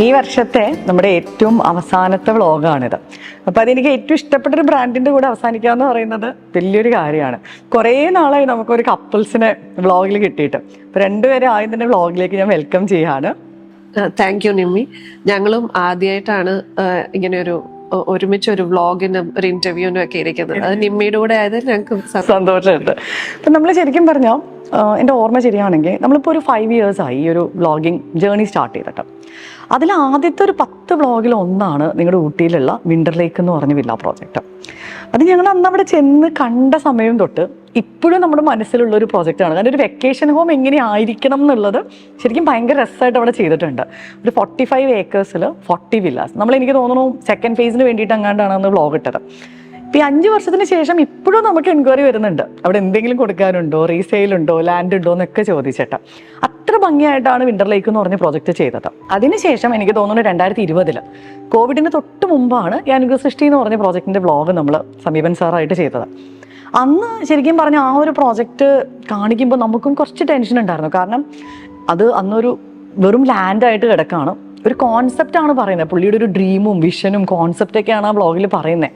ഈ വർഷത്തെ നമ്മുടെ ഏറ്റവും അവസാനത്തെ വ്ളോഗാണിത് അപ്പോൾ അതെനിക്ക് ഏറ്റവും ഇഷ്ടപ്പെട്ട ഒരു ബ്രാൻഡിന്റെ കൂടെ അവസാനിക്കുക എന്ന് പറയുന്നത് വലിയൊരു കാര്യമാണ്. കുറേ നാളായി നമുക്കൊരു കപ്പിൾസിനെ വ്ളോഗിൽ കിട്ടിയിട്ട്. അപ്പോൾ രണ്ടുപേരും ആദ്യം തന്നെ വ്ളോഗിലേക്ക് ഞാൻ വെൽക്കം ചെയ്യാണ്. Thank you Nimmi. ഞങ്ങളും ആദ്യമായിട്ടാണ് ഇങ്ങനെ ഒരു ഒരുമിച്ച് ഒരു വ്ളോഗിനും ഒരു ഇന്റർവ്യൂവിനും ഒക്കെ ഇരിക്കുന്നത്. അത് നിമ്മിയുടെ കൂടെ ആയത് ഞങ്ങൾക്ക് സന്തോഷമുണ്ട്. അപ്പം നമ്മൾ ശരിക്കും പറഞ്ഞാൽ എന്റെ ഓർമ്മ ശരിയാണെങ്കിൽ നമ്മളിപ്പോൾ ഒരു ഫൈവ് ഇയേഴ്സ് ആയി ഈ ഒരു വ്ളോഗിങ് ജേർണി സ്റ്റാർട്ട് ചെയ്തിട്ട്. അതിൽ ആദ്യത്തെ ഒരു പത്ത് വ്ളോഗിൽ ഒന്നാണ് നിങ്ങളുടെ ഊട്ടിയിലുള്ള വിന്റർ ലേക്ക് എന്ന് പറഞ്ഞ വില്ല പ്രോജക്റ്റ് അത് ഞങ്ങൾ അന്ന് അവിടെ ചെന്ന് കണ്ട സമയം തൊട്ട് ഇപ്പോഴും നമ്മുടെ മനസ്സിലുള്ള ഒരു പ്രോജക്റ്റാണ് കാരണം ഒരു വെക്കേഷൻ ഹോം എങ്ങനെ ആയിരിക്കണം എന്നുള്ളത് ശരിക്കും ഭയങ്കര രസമായിട്ട് അവിടെ ചെയ്തിട്ടുണ്ട്. ഒരു ഫോർട്ടി ഫൈവ് ഏക്കേഴ്സിൽ ഫോർട്ടി വില്ലാസ് നമ്മൾ എനിക്ക് തോന്നുന്നു സെക്കൻഡ് ഫേസിന് വേണ്ടിയിട്ട് അങ്ങാണ്ടാണ് അന്ന് വ്ളോഗ് ഇട്ടത്. ഈ അഞ്ച് വർഷത്തിന് ശേഷം ഇപ്പോഴും നമുക്ക് എൻക്വയറി വരുന്നുണ്ട്. അവിടെ എന്തെങ്കിലും കൊടുക്കാനുണ്ടോ? റീസെയിൽ ഉണ്ടോ? ലാൻഡ് ഉണ്ടോ? എന്നൊക്കെ ചോദിച്ചിട്ട്. അത്ര ഭംഗിയായിട്ടാണ് വിന്റർ ലേക്ക് എന്ന് പറഞ്ഞ പ്രോജക്റ്റ് ചെയ്തത്. അതിനുശേഷം എനിക്ക് തോന്നുന്നു രണ്ടായിരത്തി ഇരുപതിൽ കോവിഡിന് തൊട്ട് മുമ്പാണ് ഈ സൃഷ്ടി എന്ന് പറഞ്ഞ പ്രോജക്റ്റിന്റെ വ്ളോഗ് നമ്മൾ സമീപൻ സാറായിട്ട് ചെയ്തത്. അന്ന് ശരിക്കും പറഞ്ഞ ആ ഒരു പ്രോജക്റ്റ് കാണിക്കുമ്പോൾ നമുക്കും കുറച്ച് ടെൻഷൻ ഉണ്ടായിരുന്നു. കാരണം അത് അന്നൊരു വെറും ലാൻഡായിട്ട് കിടക്കാണ്. ഒരു കോൺസെപ്റ്റാണ് പറയുന്നത്. പുള്ളിയുടെ ഒരു ഡ്രീമും വിഷനും കോൺസെപ്റ്റൊക്കെയാണ് ആ ബ്ലോഗിൽ പറയുന്നത്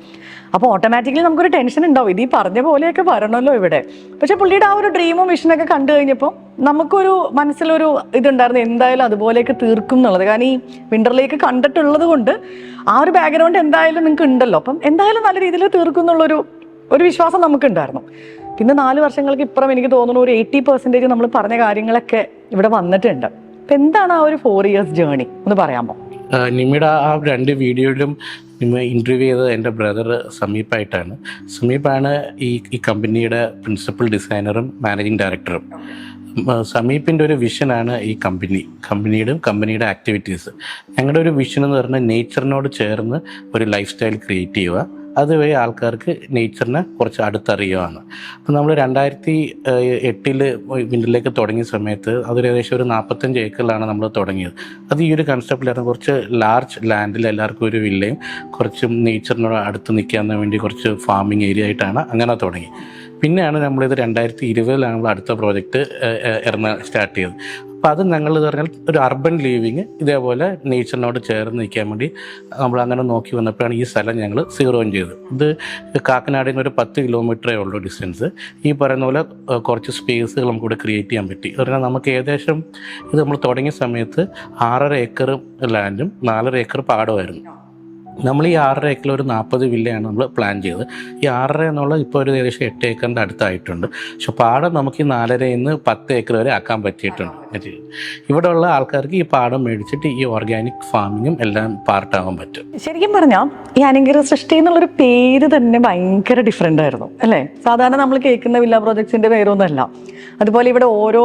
അപ്പോൾ ഓട്ടോമാറ്റിക്കലി നമുക്കൊരു ടെൻഷൻ ഉണ്ടാവും. ഇത് ഈ പറഞ്ഞ പോലെയൊക്കെ വരണമല്ലോ ഇവിടെ. പക്ഷേ പുള്ളിയുടെ ആ ഒരു ഡ്രീമും വിഷനൊക്കെ കണ്ടു കഴിഞ്ഞപ്പോൾ നമുക്കൊരു മനസ്സിലൊരു ഇതുണ്ടായിരുന്നു. എന്തായാലും അതുപോലെയൊക്കെ തീർക്കും എന്നുള്ളത്. കാരണം ഈ വിന്ററിലേക്ക് കണ്ടിട്ടുള്ളത് കൊണ്ട് ആ ഒരു ബാക്ക്ഗ്രൗണ്ട് എന്തായാലും നിങ്ങൾക്ക് ഉണ്ടല്ലോ. അപ്പം എന്തായാലും നല്ല രീതിയിൽ തീർക്കും എന്നുള്ളൊരു ഒരു വിശ്വാസം നമുക്കുണ്ടായിരുന്നു. പിന്നെ നാല് വർഷങ്ങൾക്ക് ഇപ്പുറം എനിക്ക് തോന്നുന്നു ഒരു എയ്റ്റി പെർസെന്റേജ് നമ്മൾ പറഞ്ഞ കാര്യങ്ങളൊക്കെ ഇവിടെ വന്നിട്ടുണ്ട്. അപ്പം എന്താണ് ആ ഒരു ഫോർ ഇയേഴ്സ് ജേണി ഒന്ന് പറയാമോ? നിമിയുടെ ആ രണ്ട് വീഡിയോയിലും നിമ്മ ഇന്റർവ്യൂ ചെയ്തത് എന്റെ ബ്രദർ സമീപായിട്ടാണ്. സമീപാണ് ഈ ഈ കമ്പനിയുടെ പ്രിൻസിപ്പൽ ഡിസൈനറും മാനേജിങ് ഡയറക്ടറും സമീപിന്റെ ഒരു വിഷനാണ് ഈ കമ്പനി കമ്പനിയുടെ കമ്പനിയുടെ ആക്ടിവിറ്റീസ് ഞങ്ങളുടെ ഒരു വിഷൻ എന്ന് പറഞ്ഞാൽ നേച്ചറിനോട് ചേർന്ന് ഒരു ലൈഫ് സ്റ്റൈൽ ക്രിയേറ്റ് ചെയ്യുക. അതുവഴി ആൾക്കാർക്ക് നേച്ചറിനെ കുറച്ച് അടുത്തറിയുവാണ്. അപ്പം നമ്മൾ രണ്ടായിരത്തി എട്ടിൽ വിൻഡിലേക്ക് തുടങ്ങിയ സമയത്ത് അതൊരു ഏകദേശം ഒരു നാൽപ്പത്തഞ്ച് ഏക്കറിലാണ് നമ്മൾ തുടങ്ങിയത്. അത് ഈ ഒരു കൺസെപ്റ്റിലായിരുന്നു കുറച്ച് ലാർജ് ലാൻഡിൽ എല്ലാവർക്കും ഒരു വില്ലയും കുറച്ചും നേച്ചറിനോട് അടുത്ത് നിൽക്കാൻ വേണ്ടി കുറച്ച് ഫാമിംഗ് ഏരിയ ആയിട്ടാണ് അങ്ങനെ തുടങ്ങി. പിന്നെയാണ് നമ്മളിത് രണ്ടായിരത്തി ഇരുപതിലാണ് നമ്മൾ അടുത്ത പ്രോജക്റ്റ് ഇറങ്ങാൻ സ്റ്റാർട്ട് ചെയ്തത്. അപ്പോൾ അത് ഞങ്ങൾ പറഞ്ഞാൽ ഒരു അർബൻ ലീവിങ് ഇതേപോലെ നേച്ചറിനോട് ചേർന്ന് നിൽക്കാൻ വേണ്ടി നമ്മൾ അങ്ങനെ നോക്കി വന്നപ്പോഴാണ് ഈ സ്ഥലം ഞങ്ങൾ സീറോ ചെയ്തത്. ഇത് കാക്കനാടിന് ഒരു പത്ത് കിലോമീറ്ററേ ഉള്ളൂ ഡിസ്റ്റൻസ് ഈ പറയുന്ന പോലെ കുറച്ച് സ്പേസുകൾ നമുക്കിവിടെ ക്രിയേറ്റ് ചെയ്യാൻ പറ്റി. പറഞ്ഞാൽ നമുക്ക് ഏകദേശം ഇത് നമ്മൾ തുടങ്ങിയ സമയത്ത് ആറര ഏക്കർ ലാൻഡും നാലര ഏക്കർ പാടമായിരുന്നു നമ്മൾ ഈ ആറര ഏക്കറിൽ ഒരു നാൽപ്പത് വില്ലയാണ് നമ്മൾ പ്ലാൻ ചെയ്തത്. ഈ ആറര എന്നുള്ളത് ഇപ്പോൾ ഒരു ഏകദേശം എട്ട് ഏക്കറിന്റെ അടുത്തായിട്ടുണ്ട്. പക്ഷെ പാടം നമുക്ക് ഈ നാലരയിൽ നിന്ന് പത്ത് ഏക്കർ വരെ ആക്കാൻ പറ്റിയിട്ടുണ്ട്. ഇവിടെയുള്ള ആൾക്കാർക്ക് ഈ പാടം മേടിച്ചിട്ട് ഈ ഓർഗാനിക് ഫാമിങ്ങും എല്ലാം പാർട്ടാവാൻ പറ്റും. ശരിക്കും പറഞ്ഞാൽ ഈ അനുഗ്രഹ സൃഷ്ടി എന്നുള്ളൊരു പേര് തന്നെ ഭയങ്കര ഡിഫറെന്റ് ആയിരുന്നു അല്ലേ? സാധാരണ നമ്മൾ കേൾക്കുന്ന വില്ല പ്രോജക്ട്സിന്റെ പേരൊന്നുമല്ല. അതുപോലെ ഇവിടെ ഓരോ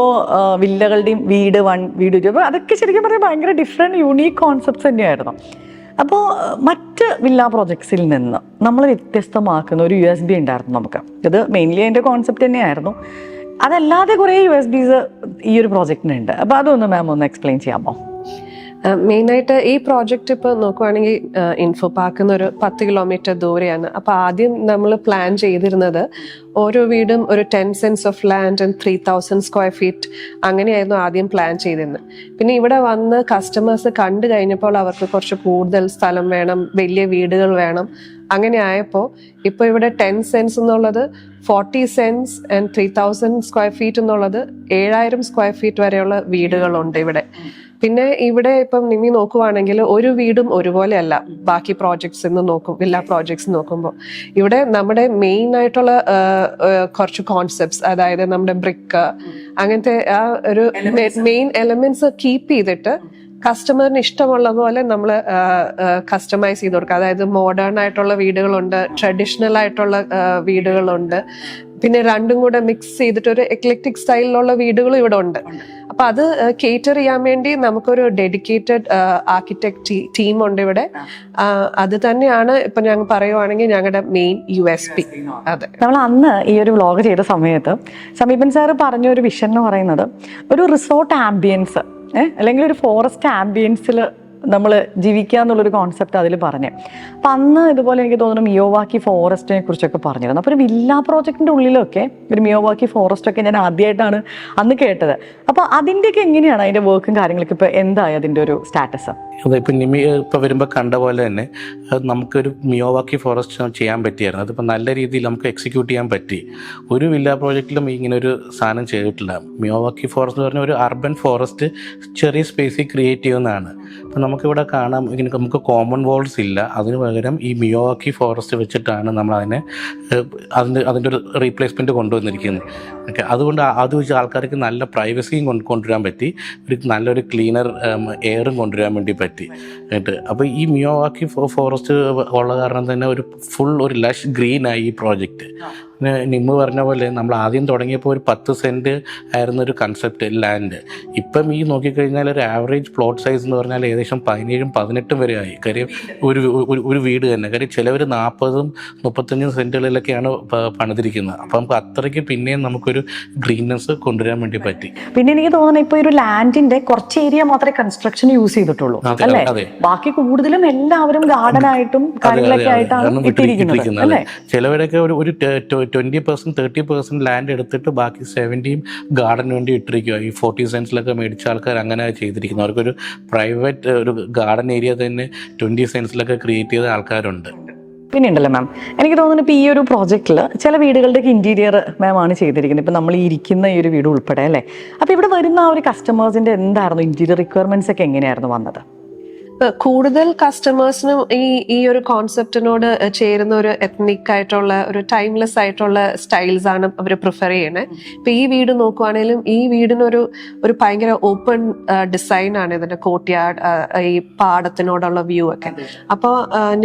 വില്ലകളുടെയും വീട് വൺ വീട് അതൊക്കെ ശരിക്കും പറഞ്ഞാൽ ഭയങ്കര ഡിഫറെന്റ് യുണീക്ക് കോൺസെപ്റ്റ്സ് തന്നെയായിരുന്നു. അപ്പോൾ മറ്റ് വില്ല പ്രോജക്ട്സിൽ നിന്ന് നമ്മൾ വ്യത്യസ്തമാക്കുന്ന ഒരു യു എസ് ബി ഉണ്ടായിരുന്നു നമുക്ക്. ഇത് മെയിൻലി അതിന്റെ കോൺസെപ്റ്റ് തന്നെയായിരുന്നു. അതല്ലാതെ കുറേ യു എസ് ബീസ് ഈ ഒരു പ്രോജക്റ്റിനുണ്ട് അപ്പോൾ അതൊന്ന് മാം ഒന്ന് എക്സ്പ്ലെയിൻ ചെയ്യാമോ? മെയിനായിട്ട് ഈ പ്രോജക്റ്റ് ഇപ്പോൾ നോക്കുവാണെങ്കിൽ ഇൻഫോ പാർക്ക് എന്നൊരു പത്ത് കിലോമീറ്റർ ദൂരെയാണ്. അപ്പോൾ ആദ്യം നമ്മൾ പ്ലാൻ ചെയ്തിരുന്നത് ഓരോ വീടും ഒരു ten cents of land and three thousand square feet അങ്ങനെയായിരുന്നു ആദ്യം പ്ലാൻ ചെയ്തിരുന്നത്. പിന്നെ ഇവിടെ വന്ന് കസ്റ്റമേഴ്സ് കണ്ടു കഴിഞ്ഞപ്പോൾ അവർക്ക് കുറച്ച് കൂടുതൽ സ്ഥലം വേണം വലിയ വീടുകൾ വേണം. അങ്ങനെ ആയപ്പോൾ ഇപ്പോൾ ഇവിടെ ടെൻ സെൻസ് എന്നുള്ളത് forty cents and three thousand square feet എന്നുള്ളത് ഏഴായിരം സ്ക്വയർ ഫീറ്റ് വരെയുള്ള വീടുകളുണ്ട് ഇവിടെ. പിന്നെ ഇവിടെ ഇപ്പം നിമി നോക്കുവാണെങ്കിൽ ഒരു വീടും ഒരുപോലെ അല്ല ബാക്കി പ്രോജക്ട്സ് എന്ന് നോക്കും എല്ലാ പ്രോജക്ട്സ് നോക്കുമ്പോൾ ഇവിടെ നമ്മുടെ മെയിൻ ആയിട്ടുള്ള കുറച്ച് കോൺസെപ്റ്റ്സ് അതായത് നമ്മുടെ ബ്രിക്ക് അങ്ങനത്തെ ആ ഒരു മെയിൻ എലമെന്റ്സ് കീപ്പ് ചെയ്തിട്ട് കസ്റ്റമറിന് ഇഷ്ടമുള്ള പോലെ നമ്മൾ കസ്റ്റമൈസ് ചെയ്ത് കൊടുക്കുക. അതായത് മോഡേൺ ആയിട്ടുള്ള വീടുകളുണ്ട് ട്രഡീഷണൽ ആയിട്ടുള്ള വീടുകളുണ്ട്. പിന്നെ രണ്ടും കൂടെ മിക്സ് ചെയ്തിട്ട് ഒരു എക്ലക്റ്റിക് സ്റ്റൈലിലുള്ള വീടുകളും ഇവിടെ ഉണ്ട്. അപ്പൊ അത് കേറ്റർ ചെയ്യാൻ വേണ്ടി നമുക്കൊരു ഡെഡിക്കേറ്റഡ് ആർക്കിടെക്ട് ടീം ഉണ്ട് ഇവിടെ. അത് തന്നെയാണ് ഇപ്പൊ ഞങ്ങൾ പറയുവാണെങ്കിൽ ഞങ്ങളുടെ മെയിൻ യു എസ് പി അതെ. നമ്മൾ അന്ന് ഈ ഒരു വ്ളോഗ് ചെയ്ത സമയത്ത് സമീപൻ സാറ് പറഞ്ഞ ഒരു വിഷൻ എന്ന് പറയുന്നത് ഒരു റിസോർട്ട് ആംബിയൻസ് അല്ലെങ്കിൽ ഒരു ഫോറസ്റ്റ് ആംബിയൻസിൽ നമ്മൾ ജീവിക്കുക എന്നുള്ളൊരു കോൺസെപ്റ്റ് അതിൽ പറഞ്ഞു. അപ്പം അന്ന് ഇതുപോലെ എനിക്ക് തോന്നുന്നു മിയോവാക്കി ഫോറസ്റ്റിനെ കുറിച്ചൊക്കെ പറഞ്ഞിരുന്നു. അപ്പോൾ ഒരു വില്ല പ്രോജക്റ്റിന്റെ ഉള്ളിലൊക്കെ ഒരു മിയോവാക്കി ഫോറസ്റ്റ് ഒക്കെ ഞാൻ ആദ്യമായിട്ടാണ് അന്ന് കേട്ടത്. അപ്പോൾ അതിന്റെയൊക്കെ എങ്ങനെയാണ് അതിന്റെ വർക്കും കാര്യങ്ങളൊക്കെ ഇപ്പോൾ എന്തായി അതിന്റെ ഒരു സ്റ്റാറ്റസ് അതിപ്പോൾ നിമി ഇപ്പോൾ വരുമ്പോൾ കണ്ട പോലെ തന്നെ അത് നമുക്കൊരു മിയോവാക്കി ഫോറസ്റ്റ് ചെയ്യാൻ പറ്റിയായിരുന്നു. അതിപ്പോൾ നല്ല രീതിയിൽ നമുക്ക് എക്സിക്യൂട്ട് ചെയ്യാൻ പറ്റി. ഒരു വില്ല പ്രോജക്റ്റിലും ഇങ്ങനെ ഒരു സാധനം ചെയ്തിട്ടില്ല. മിയോവാക്കി ഫോറസ്റ്റ് എന്ന് പറഞ്ഞാൽ ഒരു അർബൻ ഫോറസ്റ്റ് ചെറിയ സ്പേസിൽ ക്രിയേറ്റ് ചെയ്യുന്നതാണ്. അപ്പോൾ നമുക്കിവിടെ കാണാം ഇങ്ങനെ നമുക്ക് കോമൺ വോൾസ് ഇല്ല. അതിന് പകരം ഈ മിയോവാക്കി ഫോറസ്റ്റ് വെച്ചിട്ടാണ് നമ്മൾ അതിനെ അതിന്റെ അതിന്റെ ഒരു റീപ്ലേസ്മെന്റ് കൊണ്ടുവന്നിരിക്കുന്നത്. ഓക്കെ അതുകൊണ്ട് അത് വെച്ച് ആൾക്കാർക്ക് നല്ല പ്രൈവസിയും കൊണ്ട് കൊണ്ടുവരാൻ പറ്റി. ഒരു നല്ലൊരു ക്ലീനർ എയറും കൊണ്ടുവരാൻ വേണ്ടി പറ്റി. എന്നിട്ട് അപ്പോൾ ഈ മിയോവാക്കി ഫോറസ്റ്റ് ഉള്ള കാരണം തന്നെ ഒരു ഫുൾ ഒരു ലഷ് ഗ്രീൻ ആയി ഈ പ്രോജക്റ്റ് പിന്നെ നിമ്മ് പറഞ്ഞ പോലെ നമ്മൾ ആദ്യം തുടങ്ങിയപ്പോൾ ഒരു പത്ത് സെന്റ് ആയിരുന്ന ഒരു കൺസെപ്റ്റ് ലാൻഡ് ഇപ്പം ഈ നോക്കിക്കഴിഞ്ഞാൽ ഒരു ആവറേജ് പ്ലോട്ട് സൈസ് എന്ന് പറഞ്ഞാൽ ഏകദേശം പതിനേഴും പതിനെട്ടും വരെ ആയി. കാര്യം ഒരു ഒരു- വീട് തന്നെ. കാര്യം ചിലവർ നാൽപ്പതും മുപ്പത്തഞ്ചും സെന്റുകളിലൊക്കെയാണ് പണിതിരിക്കുന്നത്. അപ്പം നമുക്ക് അത്രയ്ക്ക് പിന്നെയും നമുക്കൊരു ഗ്രീൻനെസ് കൊണ്ടുവരാൻ വേണ്ടി പറ്റി. പിന്നെ എനിക്ക് തോന്നുന്നത് ഇപ്പൊ ഈ ഒരു ലാൻഡിന്റെ കുറച്ച് ഏരിയ മാത്രമേ കൺസ്ട്രക്ഷൻ യൂസ് ചെയ്തിട്ടുള്ളൂ. അല്ലേ? ബാക്കി കൂടുതലും എല്ലാവരും ഗാർഡൻ ആയിട്ടും കാര്യങ്ങളൊക്കെ ആയിട്ടാണ് ഇട്ടിരിക്കുന്നത്. അല്ലേ? ചിലവരൊക്കെ ഒരു ഒരു twenty percent thirty percent land എടുത്തിട്ട് ബാക്കി സെവന്റിയും ഗാർഡന് വേണ്ടി ഇട്ടിരിക്കുക ഈ ഫോർട്ടി സെൻസിലൊക്കെ മേടിച്ച ആൾക്കാർ അങ്ങനെ ചെയ്തിരിക്കുന്നത്. അവർക്കൊരു പ്രൈവറ്റ് ഒരു ഗാർഡൻ ഏരിയ തന്നെ ട്വന്റി സെൻസിലൊക്കെ ക്രിയേറ്റ് ചെയ്ത ആൾക്കാരുണ്ട്. പിന്നെ ഉണ്ടല്ലോ മാം എനിക്ക് തോന്നുന്നു ഇപ്പോൾ ഈ ഒരു പ്രോജക്റ്റിൽ ചില വീടുകളുടെയൊക്കെ ഇന്റീരിയർ മാം ആണ് ചെയ്തിരിക്കുന്നത്. ഇപ്പം നമ്മൾ ഇരിക്കുന്ന ഈ ഒരു വീട് ഉൾപ്പെടെ അല്ലേ? അപ്പോൾ ഇവിടെ വരുന്ന ആ ഒരു കസ്റ്റമേഴ്സിന്റെ എന്തായിരുന്നു? ഇന്റീരിയർ റിക്വയർമെന്റ്സ് ഒക്കെ എങ്ങനെയായിരുന്നു വന്നത്? ഇപ്പൊ കൂടുതൽ കസ്റ്റമേഴ്സിനും ഈ ഈ ഒരു കോൺസെപ്റ്റിനോട് ചേരുന്ന ഒരു എത്നിക് ആയിട്ടുള്ള ഒരു ടൈംലെസ് ആയിട്ടുള്ള സ്റ്റൈൽസ് ആണ് അവർ പ്രിഫർ ചെയ്യണേ. ഇപ്പൊ ഈ വീട് നോക്കുവാണെങ്കിലും ഈ വീടിനൊരു ഒരു ഭയങ്കര ഓപ്പൺ ഡിസൈൻ ആണ് ഇതിന്റെ കോട്ട്യാർഡ് ഈ പാടത്തിനോടുള്ള വ്യൂ ഒക്കെ. അപ്പോൾ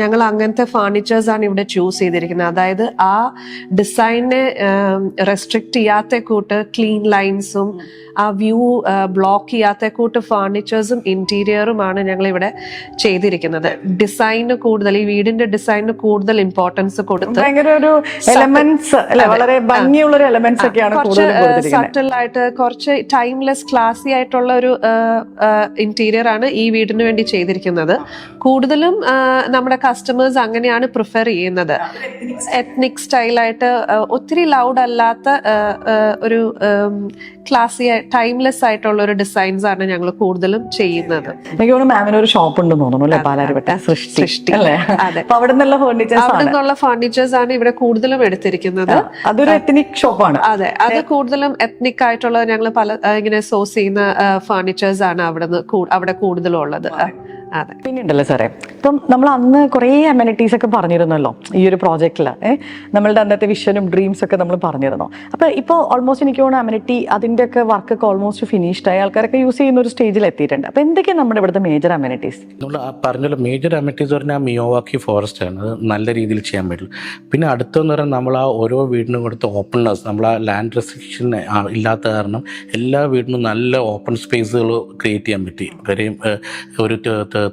ഞങ്ങൾ അങ്ങനത്തെ ഫർണിച്ചേഴ്സ് ആണ് ഇവിടെ ചൂസ് ചെയ്തിരിക്കുന്നത്. അതായത് ആ ഡിസൈനെ റെസ്ട്രിക്ട് ചെയ്യാത്ത കൂട്ട് ക്ലീൻ ലൈൻസും ആ വ്യൂ ബ്ലോക്ക് ചെയ്യാത്ത കൂട്ട് ഫർണിച്ചേഴ്സും ഇന്റീരിയറുമാണ് ഞങ്ങൾ ഇവിടെ ചെയ്തിരിക്കുന്നത്. ഡിസൈന് കൂടുതൽ ഈ വീടിന്റെ ഡിസൈന് കൂടുതൽ ഇമ്പോർട്ടൻസ് കൊടുത്ത് ഭയങ്കര ഒരു എലമെന്റ്സ് വളരെ ഭംഗിയുള്ള ഒരു എലമെന്റ്സ് ഒക്കെയാണ് കുറച്ച് ടൈംലെസ് ക്ലാസി ആയിട്ടുള്ള ഒരു ഇന്റീരിയർ ആണ് ഈ വീടിന് വേണ്ടി ചെയ്തിരിക്കുന്നത്. കൂടുതലും നമ്മുടെ കസ്റ്റമേഴ്സ് അങ്ങനെയാണ് പ്രിഫർ ചെയ്യുന്നത്. എത്നിക് സ്റ്റൈലായിട്ട് ഒത്തിരി ലൗഡ് അല്ലാത്ത ഒരു ക്ലാസി ടൈംലെസ് ആയിട്ടുള്ള ഒരു ഡിസൈൻസ് ആണ് ഞങ്ങൾ കൂടുതലും ചെയ്യുന്നത്. എനിക്ക് തോന്നുന്നു മാമിന് ഒരു ഷോപ്പ് ഉണ്ടെന്ന് തോന്നുന്നു അല്ലെ? പാലാരിവട്ട സൃഷ്ടി. അല്ലേ? അതെ. അവിടെ നിന്നുള്ള ഫേർണിച്ചേഴ്സ് അവിടെ നിന്നുള്ള ഫർണിച്ചേഴ്സ് ആണ് ഇവിടെ കൂടുതലും എടുത്തിരിക്കുന്നത്. അതൊരു എത്തനിക് ഷോപ്പാണ് അതെ അത് കൂടുതലും എത്നിക് ആയിട്ടുള്ള ഞങ്ങൾ പല ഇങ്ങനെ സോഴ്സ് ചെയ്യുന്ന ഫർണിച്ചേഴ്സ് ആണ് അവിടെ അവിടെ കൂടുതലും ഉള്ളത് ആ, അതെ. പിന്നെ ഉണ്ടല്ലോ സാറേ ഇപ്പം നമ്മൾ അന്ന് കുറേ അമ്യൂണിറ്റീസ് ഒക്കെ പറഞ്ഞിരുന്നല്ലോ ഈ ഒരു പ്രോജക്റ്റിൽ നമ്മളുടെ അന്നത്തെ വിഷനും ഡ്രീംസ് ഒക്കെ നമ്മൾ പറഞ്ഞിരുന്നു. അപ്പോൾ ഇപ്പോൾ ഓൾമോസ്റ്റ് എനിക്ക് തോന്നുന്നു അമ്യൂണിറ്റി അതിന്റെ ഒക്കെ വർക്ക് ഒക്കെ ഓൾമോസ്റ്റ് ഫിനിഷ്ഡ് ആയി. ആൾക്കാരൊക്കെ യൂസ് ചെയ്യുന്ന ഒരു സ്റ്റേജിൽ എത്തിയിട്ടുണ്ട്. അപ്പോൾ എന്തൊക്കെയാണ് നമ്മുടെ ഇവിടുത്തെ മേജർ അമ്യൂണിറ്റീസ് നമ്മൾ പറഞ്ഞല്ലോ മേജർ അമ്യൂണിറ്റീസ് പറഞ്ഞാൽ മിയോവാക്കി ഫോറസ്റ്റ് ആണ്. അത് നല്ല രീതിയിൽ ചെയ്യാൻ പറ്റും. പിന്നെ അടുത്തെന്ന് പറഞ്ഞാൽ നമ്മൾ ആ ഓരോ വീടിനും കൊടുത്ത ഓപ്പൺനെസ് നമ്മൾ ആ ലാൻഡ് റെസ്ട്രിക്ഷൻ ഇല്ലാത്ത കാരണം എല്ലാ വീടിനും നല്ല ഓപ്പൺ സ്പേസുകൾ ക്രിയേറ്റ് ചെയ്യാൻ പറ്റി. കാര്യം ഒരു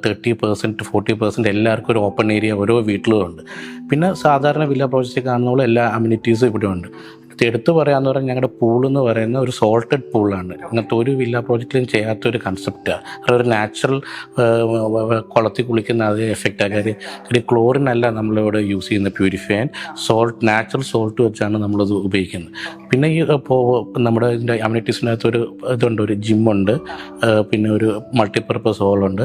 തേർട്ടി പെർസെന്റ് ഫോർട്ടി പെർസെന്റ് എല്ലാവർക്കും ഒരു ഓപ്പൺ ഏരിയ ഓരോ വീട്ടിലും ഉണ്ട്. പിന്നെ സാധാരണ വില്ല പ്രോജക്റ്റ് കാണുന്ന പോലെ എല്ലാ അമ്യൂണിറ്റീസും ഇവിടെ ഉണ്ട് എടുത്തു പറയാന്ന് പറഞ്ഞാൽ ഞങ്ങളുടെ പൂൾ എന്ന് പറയുന്ന ഒരു സോൾട്ടഡ് പൂളാണ്. അങ്ങനത്തെ ഒരു വില്ല പ്രോജക്റ്റിലും ചെയ്യാത്ത ഒരു കൺസെപ്റ്റാണ് ഒരു നാച്ചുറൽ കുളത്തിൽ കുളിക്കുന്ന അതേ എഫക്റ്റാണ് കാര്യം കാര്യം ക്ലോറിൻ അല്ല നമ്മളിവിടെ യൂസ് ചെയ്യുന്ന പ്യൂരിഫൈൻ സോൾട്ട് നാച്ചുറൽ സോൾട്ട് വെച്ചാണ് നമ്മളത് ഉപയോഗിക്കുന്നത്. പിന്നെ ഈ ഇപ്പോൾ നമ്മുടെ ഇതിന്റെ അമ്യൂണിറ്റീസിനകത്ത് ഒരു ഇതുണ്ട് ഒരു ജിമ്മുണ്ട് പിന്നെ ഒരു മൾട്ടിപ്പർപ്പസ് ഹോളുണ്ട്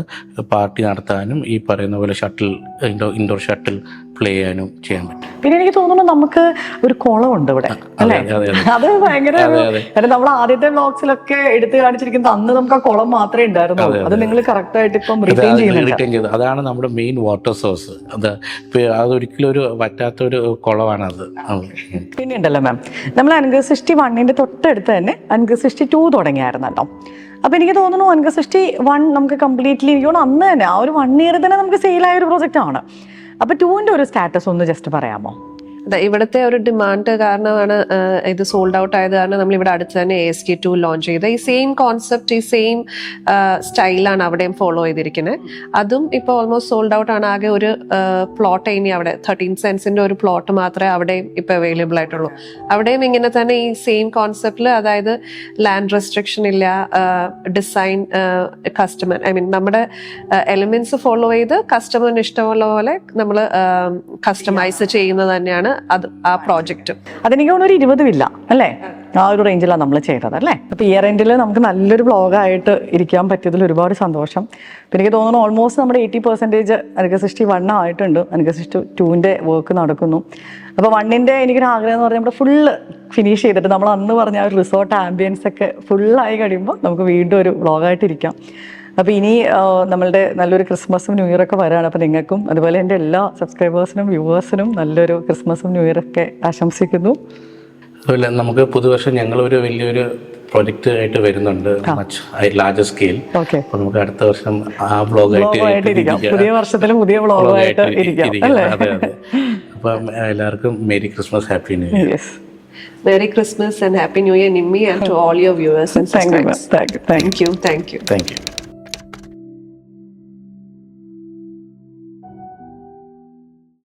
പാർട്ടി നടത്താനും ഈ പറയുന്ന പോലെ shuttle indoor indoor shuttle play ചെയ്യാനും ചെയ്യാൻ പറ്റും. പിന്നെ എനിക്ക് തോന്നുന്നു നമുക്ക് ഒരു കുളമുണ്ട് ഇവിടെ അല്ലേ? അതെ, ഭയങ്കര. കാരണം നമ്മൾ ആദ്യത്തെ ബ്ലോക്സിലൊക്കെ എടുത്തു കാണിച്ചിരിക്കുന്നത് അന്ന് നമുക്ക് ആ കുളം മാത്രമേ ഉണ്ടായിരുന്നുള്ളൂ. അത് നിങ്ങൾ കറക്റ്റ് ആയിട്ട് ഇപ്പം റിട്ടേൺ ചെയ്യുന്നുണ്ട്. ചെയ്ത്. അതാണ് നമ്മുടെ മെയിൻ വാട്ടർ സോഴ്സ് അത് അതൊരിക്കലും ഒരു പറ്റാത്ത ഒരു കുളമാണ് അത്. പിന്നെ ഉണ്ടല്ലോ മാം നമ്മൾ അനുഗ്രഹ സൃഷ്ടി വണ്ണിന്റെ തൊട്ടടുത്ത് തന്നെ അനുഗ്രഹ സൃഷ്ടി ടു തുടങ്ങിയായിരുന്നല്ലോ അപ്പൊ എനിക്ക് തോന്നുന്നു അനുഗ്രഹ സൃഷ്ടി വൺ നമുക്ക് കംപ്ലീറ്റ്ലി എനിക്ക് തോന്നുന്നു അന്ന് തന്നെ ആ ഒരു വൺ ഇയർ തന്നെ നമുക്ക് സെയിൽ ആയ ഒരു പ്രോജക്റ്റ് ആണ് അപ്പൊ ടൂവിന്റെ ഒരു സ്റ്റാറ്റസ് ഒന്ന് ജസ്റ്റ് പറയാമോ? ഇവിടുത്തെ ഒരു ഡിമാൻഡ് കാരണമാണ് ഇത് സോൾഡ് ഔട്ട് ആയത് കാരണം നമ്മൾ ഇവിടെ അടുത്ത് തന്നെ A S K two launch ചെയ്ത്. ഈ സെയിം കോൺസെപ്റ്റ് ഈ സെയിം സ്റ്റൈലാണ് അവിടെയും ഫോളോ ചെയ്തിരിക്കുന്നത് അതും ഇപ്പോൾ ഓൾമോസ്റ്റ് സോൾഡ് ഔട്ട് ആണ്. ആകെ ഒരു പ്ലോട്ട് ഇനി അവിടെ തേർട്ടീൻ സെൻസിന്റെ ഒരു പ്ലോട്ട് മാത്രമേ അവിടെയും ഇപ്പോൾ അവൈലബിൾ ആയിട്ടുള്ളൂ. അവിടെയും ഇങ്ങനെ തന്നെ ഈ സെയിം കോൺസെപ്റ്റിൽ അതായത് ലാൻഡ് റെസ്ട്രിക്ഷൻ ഇല്ല ഡിസൈൻ കസ്റ്റമർ ഐ മീൻ നമ്മുടെ എലിമെന്റ്സ് ഫോളോ ചെയ്ത് കസ്റ്റമറിന് ഇഷ്ടമുള്ള പോലെ നമ്മൾ കസ്റ്റമൈസ് ചെയ്യുന്നത് തന്നെയാണ്. അത് ആ പ്രോജക്റ്റ്. അതെനിക്ക് തോന്നുന്നു ഒരു ഇരുപത് വില്ല അല്ലേ ആ ഒരു റേഞ്ചിലാണ് നമ്മൾ ചെയ്തത് അല്ലേ? അപ്പോൾ ഇയർ എൻഡിൽ നമുക്ക് നല്ലൊരു ബ്ലോഗായിട്ട് ഇരിക്കാൻ പറ്റിയതിൽ ഒരുപാട് സന്തോഷം. പിന്നെ എനിക്ക് തോന്നുന്നു ഓൾമോസ്റ്റ് നമ്മുടെ എയ്റ്റി പെർസെന്റേജ് അനുക സൃഷ്ടി വൺ ആയിട്ടുണ്ട്. അനുക സൃഷ്ടി ടുവിന്റെ വർക്ക് നടക്കുന്നു. അപ്പോൾ വണ്ണിന്റെ എനിക്കൊരു ആഗ്രഹം എന്ന് പറഞ്ഞാൽ നമ്മുടെ ഫുള്ള് ഫിനിഷ് ചെയ്തിട്ട് നമ്മൾ അന്ന് പറഞ്ഞ ആ ഒരു റിസോർട്ട് ആംബിയൻസ് ഒക്കെ ഫുള്ളായി കഴിയുമ്പോൾ നമുക്ക് വീണ്ടും ഒരു വ്ളോഗായിട്ട് ഇരിക്കാം. അപ്പോൾ ഇനി നമ്മളുടെ നല്ലൊരു ക്രിസ്മസും ന്യൂ ഇയറൊക്കെ വരാണ്. അപ്പോൾ നിങ്ങൾക്കും അതുപോലെ എന്റെ എല്ലാ സബ്സ്ക്രൈബേഴ്സിനും വ്യൂവേഴ്സിനും നല്ലൊരു ക്രിസ്മസും ന്യൂ ഇയറൊക്കെ ആശംസിക്കുന്നു. അതുപോലെ നമുക്ക് പുതുവർഷം ഞങ്ങളൊരു വലിയൊരു പ്രൊജക്റ്റ് ആയിട്ട് വരുന്നുണ്ട്. മച്ച് ലാർജ് സ്കെയിൽ അപ്പൊ അപ്പോൾ നമുക്ക് അടുത്ത വർഷം ആ ബ്ലോഗ് ആയിട്ട് ഇരിക്കാം. പുതിയ വർഷത്തിൽ പുതിയ വ്ളോഗായിട്ട് ഇരിക്കാം അല്ലേ? അതെ. അതെ അപ്പം എല്ലാവർക്കും merry Christmas happy new year. Merry Christmas and Happy New Year, Nimmi, and to all your viewers and thank you subscribers. Thank you Thank you. Thank you. Thank you. Thank you